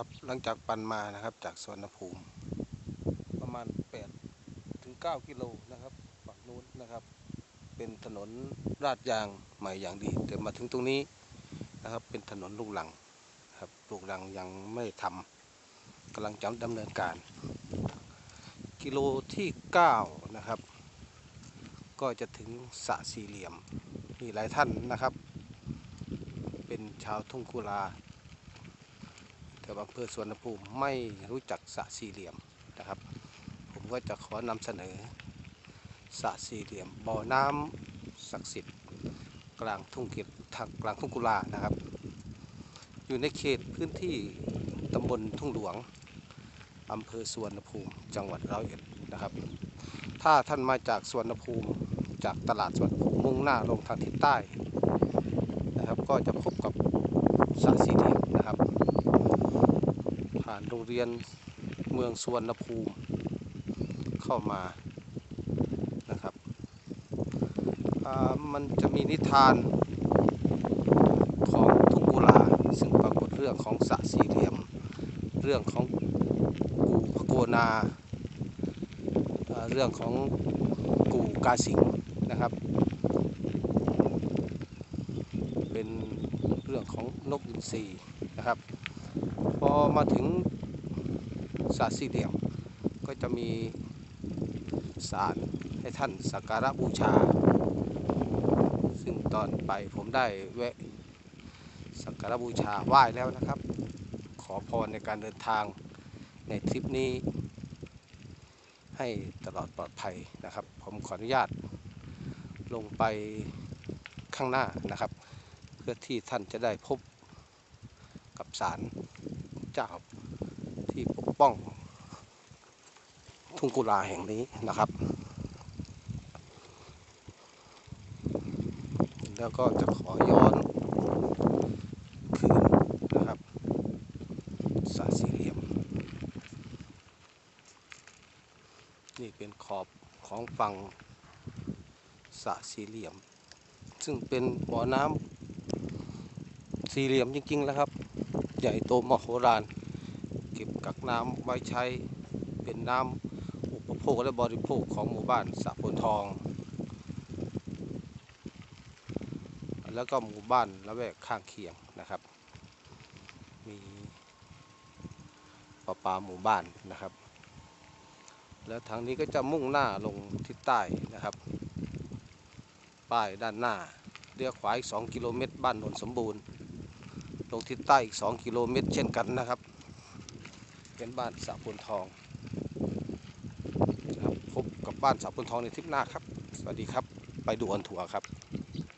ครับหลังจากปั่นมานะครับจากสวนภูมิ ประมาณ8ถึง9กิโลนะครับฝั่งนู้นนะครับ เป็นถนนลาดยางใหม่อย่างดีแต่มาถึงตรงนี้นะครับ เป็นถนนลูกหลังครับลูกหลังยังไม่ทำกำลังจะดำเนินการ กิโลที่9นะครับ ก็จะถึงสะสี่เหลี่ยมมีหลายท่านนะครับ เป็นชาวทุ่งกุลา แต่อำเภอสวนภูมิไม่รู้จักสระสี่เหลี่ยมนะครับ ผมก็จะขอนำเสนอสระสี่เหลี่ยมบ่อน้ำศักดิ์สิทธิ์กลางทุ่งเก็บทางกลางทุ่งกุลานะครับ อยู่ในเขตพื้นที่ตำบลทุ่งหลวงอำเภอสวนภูมิจังหวัดร้อยเอ็ดนะครับ ถ้าท่านมาจากสวนภูมิจากตลาดสวนภูมิมุ่งหน้าลงทางทิศใต้นะครับ ก็จะพบกับสระสี่เหลี่ยมนะครับ โรงเรียนเมืองสุวรรณภูมิเข้ามานะครับมันจะมีนิทานของทุกุลาซึ่งปรากฏเรื่องของสระสี่เหลี่ยม เรื่องของกูพโกนาอ่าเรื่องของกูกาสิงนะครับ เป็นเรื่องของนกอินทรีนะครับ พอมาถึง สระสี่เหลี่ยม ก็จะมีศาลให้ท่านสักการะบูชา ซึ่งตอนไปผมได้แวะสักการะบูชาไหว้แล้วนะครับ ขอพรในการเดินทางในทริปนี้ ให้ตลอดปลอดภัยนะครับ ผมขออนุญาตลงไปข้างหน้านะครับ เพื่อที่ท่านจะได้พบกับศาลเจ้า ที่ปกป้อง ทุ่งกุลาแห่งนี้นะครับ แล้วก็จะขอย้อนคืนนะครับสระสี่เหลี่ยม นี่เป็นขอบของฝั่งสระสี่เหลี่ยม ซึ่งเป็นบ่อน้ำสี่เหลี่ยมจริงๆแล้วครับ ใหญ่โตมโหฬาร เก็บกักน้ำไว้ใช้เป็นน้ำอุปโภคและบริโภคของหมู่บ้านสะพลทอง แล้วก็หมู่บ้านละแวกข้างเคียงนะครับ มีประปาหมู่บ้านนะครับ แล้วทางนี้ก็จะมุ่งหน้าลงทิศใต้นะครับ ป้ายด้านหน้าเลี้ยวขวาอีก 2 กิโลเมตร บ้านโนนสมบูรณ์ ลงทิศใต้อีก 2 กิโลเมตร เช่นกันนะครับ เป็นบ้านสาพลทองนะครับพบกับบ้านสาพลทองในทริปหน้าครับ สวัสดีครับ ไปดูออนทัวร์ครับ